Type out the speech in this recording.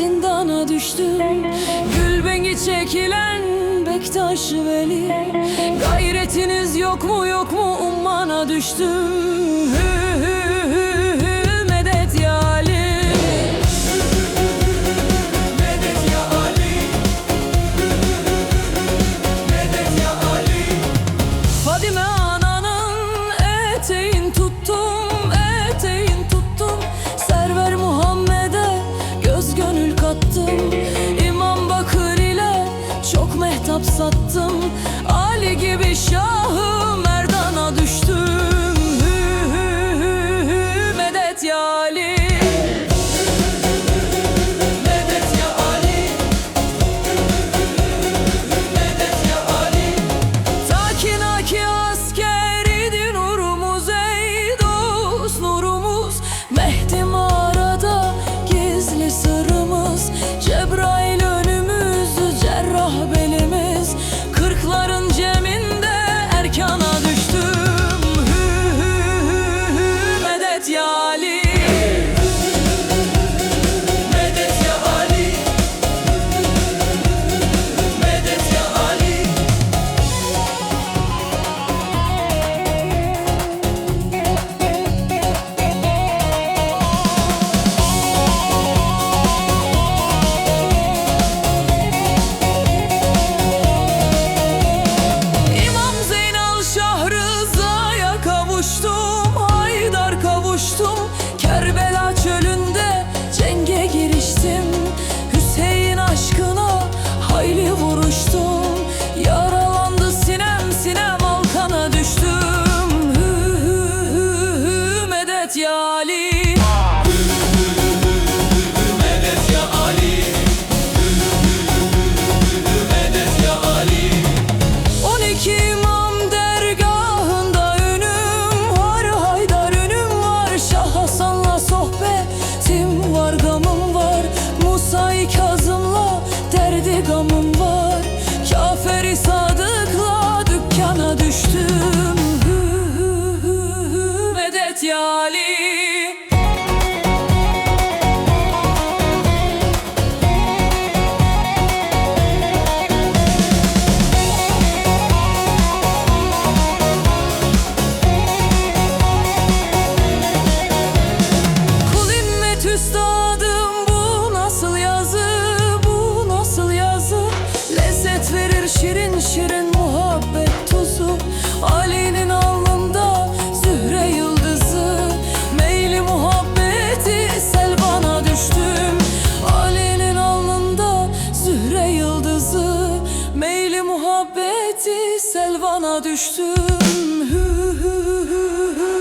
zindana düştüm. Gülbeni çekilen Bektaş Veli. Gayretiniz yok mu yok mu? Ummana düştüm. sattım. Ali gibi şahı hasreti selvana düştüm. Hü hü hü hü.